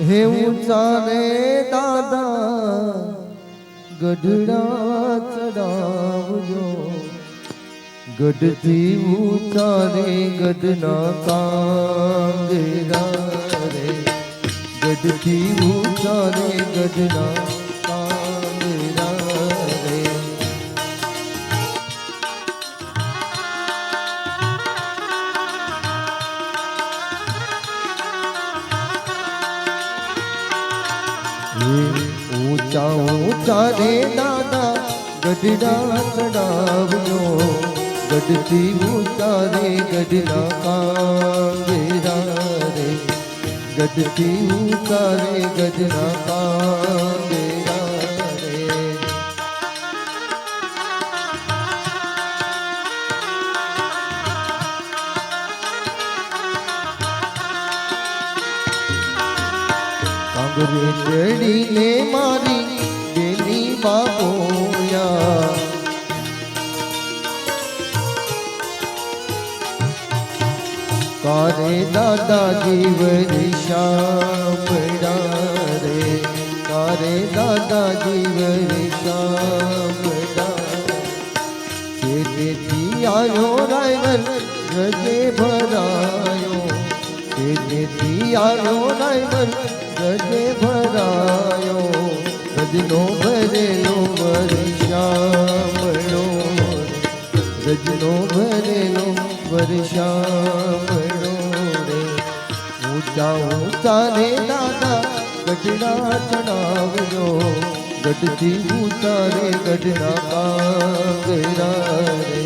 હે ઊંચા રે દાદા, ગઢડા ચડાવજો. ગઢથી ઊંચા રે ગઢના કાંગરા રે. ગઢથી ઊંચા રે ગઢના ઊંચા ઊંચા રે દાદા ગઢડા ચડાવજો ગઢથી ઊંચા રે ગઢના કાંગેરા રે ગઢથી ઊંચા રે કાંગેરા કાંગરે ચડીને મારી બેની બાબોયા કારે દાદાજી વરી શ્યામડા રે કારે દાદાજી વરી શ્યામડા તેથી આવ્યો રાયવર રજે ભરાયો તેથી આવ્યો રાયવર રજે ભરાયો રજનો ભરેલો વર્ષામણો રજનો ભરેલો વર્ષામણો રે ઊંચા ઊંચા રે દાદા ગઢડા ચડાવજો ગઢથી ઊંચા રે ગઢના કાંગરા રે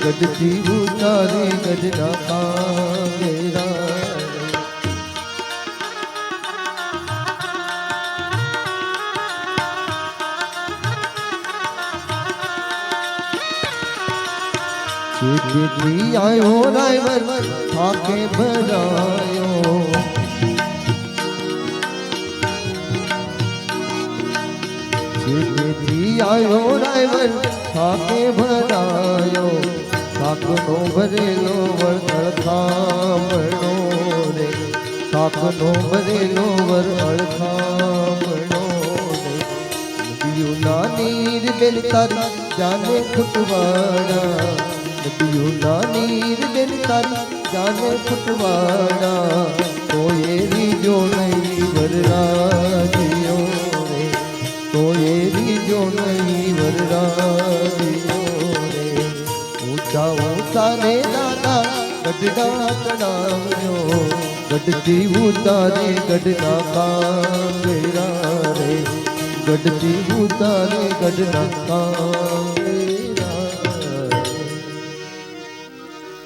ગઢથી ઊંચા રે ગઢના કાંગરા सिखी आयो रायवर थाके बनायो सिखी आयो रायवर थाके बनायो थाकनो भरेलो वरतळ थांबणो रे थाकनो भरेलो वरतळ थांबणो जाने खुटवाड़ा જાને નાની બેન તારી જાને ફૂટવાડા તોય રીજો નહીં વરરાજીઓ રે તોય રીજો નહીં વરરાજીઓ રે ઊંચા ઊંચા રે દાદા ગઢડા ચડાવ્યો ગઢથી ઉતારે ગઢના કાંગરા રે ગઢથી ઉતારે ગઢના કામ